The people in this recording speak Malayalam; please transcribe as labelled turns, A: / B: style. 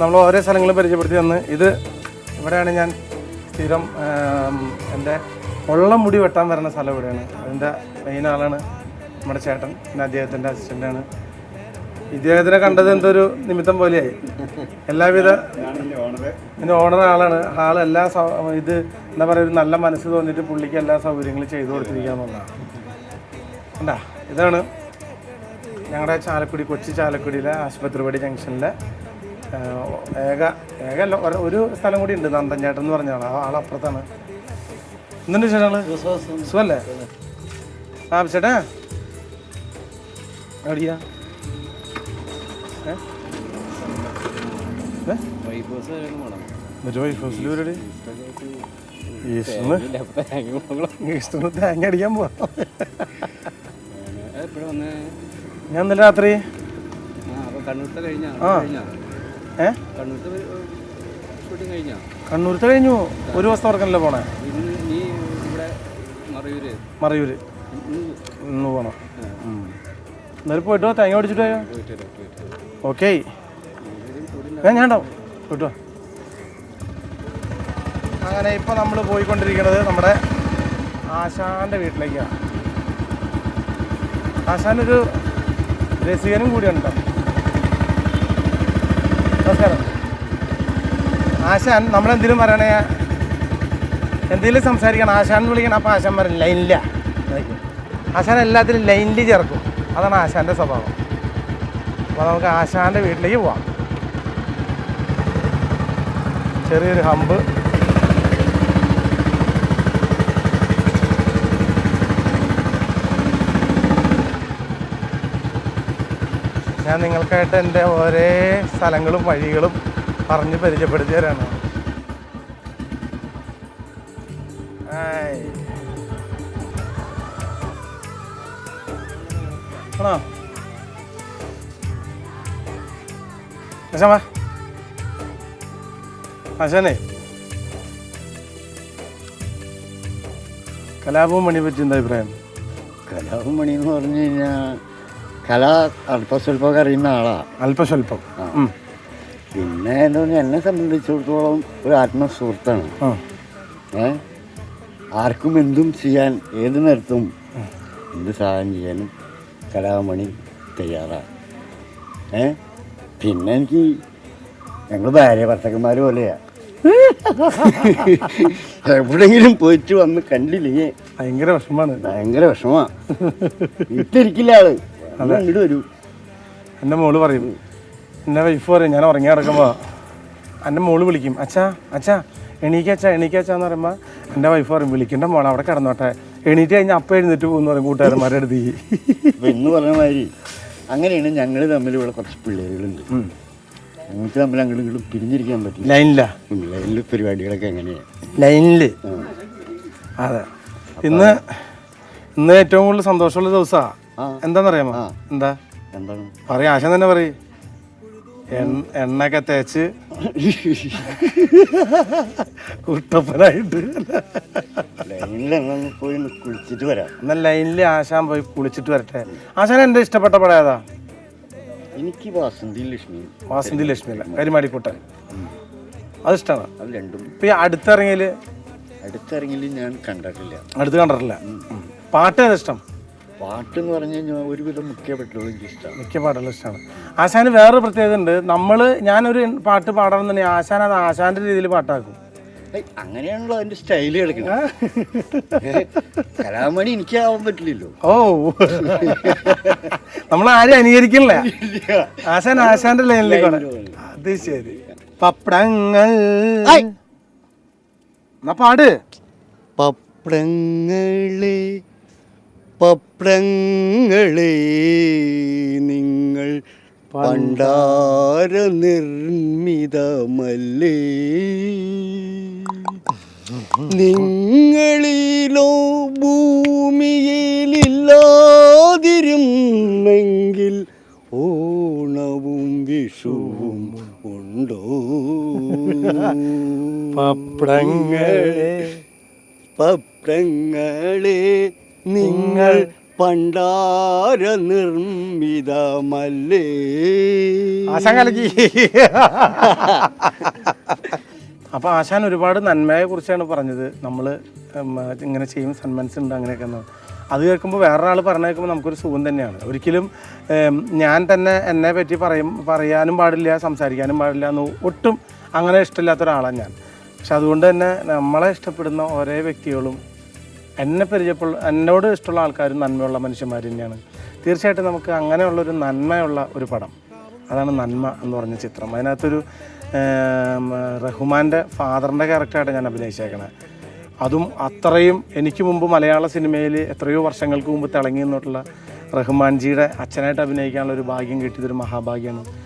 A: നമ്മൾ ഓരോ സ്ഥലങ്ങളും പരിചയപ്പെടുത്തി തന്ന്. ഇത് ഇവിടെയാണ് ഞാൻ സ്ഥിരം എന്റെ ഉള്ള മുടി വെട്ടാൻ വരുന്ന സ്ഥലം ഇവിടെയാണ്. അതിന്റെ മെയിൻ ആളാണ് നമ്മുടെ ചേട്ടൻ പിന്നെ അദ്ദേഹത്തിന്റെ അസിസ്റ്റന്റാണ് ഇദ്ദേഹത്തിനെ കണ്ടത് എന്തൊരു നിമിത്തം പോലെയായി. എല്ലാവിധ ഇതിന്റെ ഓണർ ആളാണ്. ആൾ എല്ലാ ഇത് എന്താ പറയുക ഒരു നല്ല മനസ്സ് തോന്നിയിട്ട് പുള്ളിക്ക് എല്ലാ സൗകര്യങ്ങളും ചെയ്തു കൊടുത്തിരിക്കുക എന്നുള്ളതാണ് എന്താ ഇതാണ് ഞങ്ങളുടെ ചാലക്കുടി കൊച്ചി ചാലക്കുടിയിലെ ആശുപത്രിപടി ജംഗ്ഷനിലെ ഏക ഏക അല്ല ഒരു- സ്ഥലം കൂടി ഉണ്ട് നന്ദൻചേട്ടൻ എന്ന് പറഞ്ഞ ആളാണ് ആ ആളപ്പുറത്താണ് എന്തുണ്ട് ചേട്ടാ സുഖല്ലേ? ആ ചേട്ടാ. എവിടെയാ? ഈസ്റ്ററിന്? തേങ്ങ അടിക്കാൻ പോവാ. ഞാൻ ഇന്നലെ രാത്രി ആ. ഏ?
B: കണ്ണൂർത്തെ ഷൂട്ടിങ് കഴിഞ്ഞാ?
A: കണ്ണൂരത്തെ കഴിഞ്ഞു. ഒരു ദിവസത്തെ ഉറക്കല്ലേ പോണേ?
B: മറയൂര്? ഇന്ന്
A: പോണോ. എന്നാലും പോയിട്ടോ തേങ്ങ
B: പിടിച്ചിട്ട്.
A: ഓക്കെ. ഏ ഞാൻ ഉണ്ടാവും. പോയിട്ട് അങ്ങനെ ഇപ്പോൾ നമ്മൾ പോയിക്കൊണ്ടിരിക്കുന്നത് നമ്മുടെ ആശാന്റെ വീട്ടിലേക്കാണ് ആശാനൊരു രസികനും കൂടിയാണ് കേട്ടോ നമസ്കാരം. ആശാൻ നമ്മളെന്തിനും പറയണേ? എന്തെങ്കിലും സംസാരിക്കണം. ആശാൻ എന്ന് വിളിക്കണം അപ്പോൾ ആശാൻ പറയും ലൈനില്ല. ആശാൻ എല്ലാത്തിലും ലൈനിൽ ചേർക്കും. അതാണ് ആശാന്റെ സ്വഭാവം. അപ്പോൾ നമുക്ക് ആശാന്റെ വീട്ടിലേക്ക് പോവാം. ചെറിയൊരു ഹമ്പ്. ഞാൻ നിങ്ങൾക്കായിട്ട് എന്റെ ഓരേ സ്ഥലങ്ങളും വഴികളും പറഞ്ഞ് പരിചയപ്പെടുത്തി തരാണ് ശനെ കലാപവും മണിയെ പറ്റി എന്താ അഭിപ്രായം?
C: കലാഭമണി എന്ന് പറഞ്ഞു കഴിഞ്ഞാൽ കല അല്പസ്വല്പമൊക്കെ അറിയുന്ന ആളാണ്
A: അല്പസ്വല്പം
C: പിന്നെ എന്താ പറഞ്ഞാൽ എന്നെ സംബന്ധിച്ചിടത്തോളം ഒരു ആത്മസുഹൃത്താണ്. ഏ? ആർക്കും എന്തും ചെയ്യാൻ ഏത് നേരത്തും എന്ത് സഹായം ചെയ്യാനും കലാമണി തയ്യാറാണ് ഏ? പിന്നെ എനിക്ക് ഞങ്ങൾ ഭാര്യ ഭർത്തക്കന്മാർ പോലെയാ. എവിടെങ്കിലും പോയിട്ട് വന്ന് കണ്ടില്ലേ?
A: ഭയങ്കര വിഷമാണ്
C: ഭയങ്കര വിഷമാ ഇട്ടിരിക്കില്ല ആൾ. അന്ന് വരൂ.
A: എന്റെ മോൾ പറയും എന്റെ വൈഫ് പറയും ഞാൻ ഉറങ്ങി കിടക്കുമ്പോൾ എന്റെ മോൾ വിളിക്കും അച്ഛാ അച്ഛാ എണീക്കച്ചാ എണീക്കച്ചാന്ന് പറയുമ്പോൾ എന്റെ വൈഫ് പറയും വിളിക്കേണ്ട മോൾ അവിടെ കിടന്നോട്ടെ. എണീറ്റ് കഴിഞ്ഞാൽ അപ്പം എഴുന്നേറ്റ് പോകുന്നു പറയും കൂട്ടുകാരന്മാരുടെ അടുത്ത്.
C: എന്ന് ഇന്ന് പറഞ്ഞ മാതിരി അങ്ങനെയാണ് ഞങ്ങൾ തമ്മിൽ ഇവിടെ കുറച്ച് പിള്ളേരുകളുണ്ട്. ഞങ്ങൾക്ക് തമ്മിൽ അങ്ങോട്ടും ഇങ്ങോട്ടും പിരിഞ്ഞിരിക്കാൻ പറ്റില്ല.
A: ലൈനില്ല
C: ലൈനിൽ പരിപാടികളൊക്കെ എങ്ങനെയാണ്
A: ലൈനിൽ അതെ. ഇന്ന് ഇന്ന് ഏറ്റവും കൂടുതൽ സന്തോഷമുള്ള ദിവസമാണ്. എന്താണെന്നറിയാമോ. എന്താ?
C: എന്താണ്?
A: പറയാ ആശാൻ തന്നെ പറയും. എണ്ണയൊക്കെ തേച്ച് കുട്ടപ്പനായിട്ട്.
C: ലൈനിൽ പോയി കുളിച്ചിട്ട് വരാം.
A: എന്നാൽ ലൈനിൽ ആശാൻ പോയി കുളിച്ചിട്ട് വരട്ടെ. ആശാൻ എന്റെ ഇഷ്ടപ്പെട്ട പടം ഏതാ?
C: എനിക്ക് വാസന്തി ലക്ഷ്മി.
A: വാസന്തി ലക്ഷ്മിയില്ല കരിമാടിക്കുട്ടൻ. അത് ഇഷ്ടമാണ്
C: അത് രണ്ടും.
A: ഇപ്പം അടുത്തിറങ്ങിയിൽ
C: ഞാൻ കണ്ടിട്ടില്ല.
A: അടുത്ത് കണ്ടിട്ടില്ല. പാട്ട് ഏതാ ഇഷ്ടം?
C: പാട്ട് എന്ന് പറഞ്ഞു കഴിഞ്ഞാൽ ഒരുവിധം മുഖ്യപ്പെട്ടുള്ള എനിക്ക് ഇഷ്ടമാണ്
A: മിക്ക പാട്ടുകളും ഇഷ്ടമാണ് ആശാന് വേറൊരു പ്രത്യേകത ഉണ്ട്. നമ്മൾ ഞാനൊരു പാട്ട് പാടണം തന്നെ ആശാൻ അത് ആശാന്റെ രീതിയിൽ പാട്ടാക്കും.
C: അങ്ങനെയാണല്ലോ അതിന്റെ സ്റ്റൈൽ കളിക്കുന്നത്. കലാമണി എനിക്കാവാൻ പറ്റില്ലല്ലോ.
A: ഓ. നമ്മൾ ആരും അനുകരിക്കണില്ല ആശാൻ ആശാന്റെ ലൈനിലേക്കാണ് അത് ശരി. പപ്പടങ്ങൾ. എന്നാ പാട്.
C: പപ്പടങ്ങളെ പപ്പടങ്ങളെ നിങ്ങൾ പണ്ടാര നിർമ്മിതമല്ലേ നിങ്ങളിലോ ഭൂമിയിലില്ലാതിരുന്നെങ്കിൽ ഓണവും വിഷുവും ഉണ്ടോ?
A: പപ്രങ്ങളെ
C: പപ്പടങ്ങളെ നിങ്ങൾ
D: പണ്ടാര നിർമ്മിതമല്ലേ?
A: അപ്പൊ അപ്പോൾ ആശാൻ ഒരുപാട് നന്മയെ കുറിച്ചാണ് പറഞ്ഞത്. നമ്മൾ ഇങ്ങനെ ചെയ്യും സന്മനസ് ഉണ്ട് അങ്ങനെയൊക്കെ. അത് കേൾക്കുമ്പോൾ വേറൊരാൾ പറഞ്ഞു കേൾക്കുമ്പോൾ നമുക്കൊരു സുഖം തന്നെയാണ്. ഒരിക്കലും ഞാൻ തന്നെ എന്നെ പറ്റി പറയും പറയാനും പാടില്ല സംസാരിക്കാനും പാടില്ല എന്ന് ഒട്ടും അങ്ങനെ ഇഷ്ടമില്ലാത്ത ഒരാളാണ് ഞാൻ. പക്ഷെ അതുകൊണ്ട് തന്നെ നമ്മളെ ഇഷ്ടപ്പെടുന്ന ഓരോ വ്യക്തികളും എന്നെ പരിചയപ്പോൾ എന്നോട് ഇഷ്ടമുള്ള ആൾക്കാരും നന്മയുള്ള മനുഷ്യന്മാർ തന്നെയാണ്. തീർച്ചയായിട്ടും നമുക്ക് അങ്ങനെയുള്ളൊരു നന്മയുള്ള ഒരു പടം. അതാണ് നന്മ എന്ന് പറഞ്ഞ ചിത്രം. അതിനകത്തൊരു റഹ്മാന്റെ ഫാദറിന്റെ ക്യാരക്ടറായിട്ട് ഞാൻ അഭിനയിച്ചേക്കണേ. അതും അത്രയും എനിക്ക് മുമ്പ് മലയാള സിനിമയിൽ എത്രയോ വർഷങ്ങൾക്ക് മുമ്പ് തിളങ്ങി നിന്നിട്ടുള്ള റഹ്മാൻജിയുടെ അച്ഛനായിട്ട് അഭിനയിക്കാനുള്ള ഒരു ഭാഗ്യം കിട്ടിയതൊരു മഹാഭാഗ്യമാണ്.